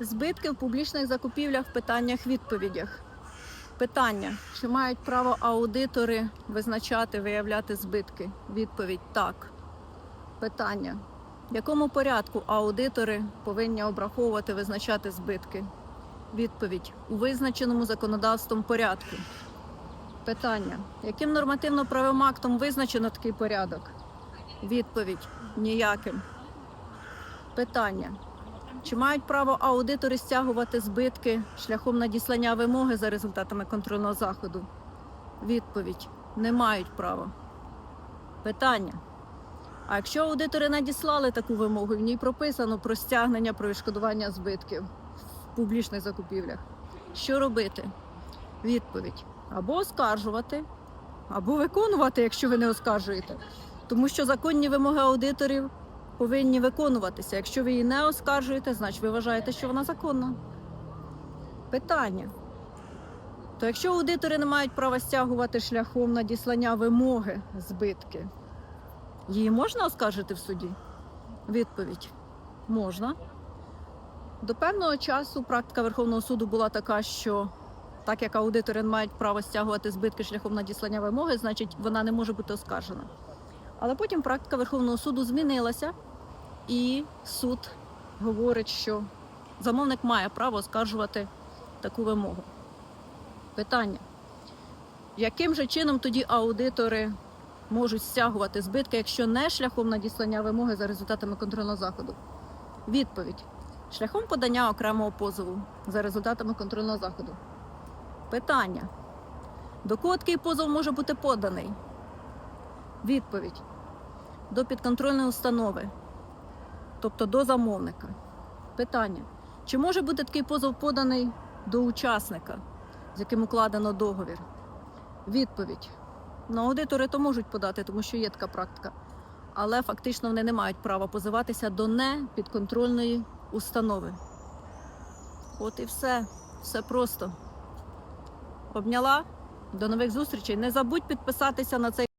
Збитки в публічних закупівлях в питаннях відповідях. Питання: чи мають право аудитори визначати, виявляти збитки? Відповідь так. Питання: в якому порядку аудитори повинні обраховувати, визначати збитки? Відповідь у визначеному законодавством порядку. Питання: яким нормативно-правовим актом визначено такий порядок? Відповідь ніяким. Питання: чи мають право аудитори стягувати збитки шляхом надіслання вимоги за результатами контрольного заходу? Відповідь: не мають права. Питання. А якщо аудитори надіслали таку вимогу, в ній прописано про стягнення про відшкодування збитків в публічних закупівлях, що робити? Відповідь: або оскаржувати, або виконувати, якщо ви не оскаржуєте. Тому що законні вимоги аудиторів повинні виконуватися. Якщо ви її не оскаржуєте, значить ви вважаєте, що вона законна. Питання. То якщо аудитори не мають права стягувати шляхом надіслання вимоги збитки, її можна оскаржити в суді? Відповідь можна. До певного часу практика Верховного суду була така, що так як аудитори не мають права стягувати збитки шляхом надіслання вимоги, значить вона не може бути оскаржена. Але потім практика Верховного суду змінилася, і суд говорить, що замовник має право оскаржувати таку вимогу. Питання: яким же чином тоді аудитори можуть стягувати збитки, якщо не шляхом надіслання вимоги за результатами контрольного заходу? Відповідь: шляхом подання окремого позову за результатами контрольного заходу. Питання: до кого такий позов може бути поданий? Відповідь: до підконтрольної установи, тобто до замовника. Питання: чи може бути такий позов поданий до учасника, з яким укладено договір? Відповідь: ну, аудитори то можуть подати, тому що є така практика. Але фактично вони не мають права позиватися до непідконтрольної установи. От і все. Все просто. Обняла. До нових зустрічей. Не забудь підписатися на цей.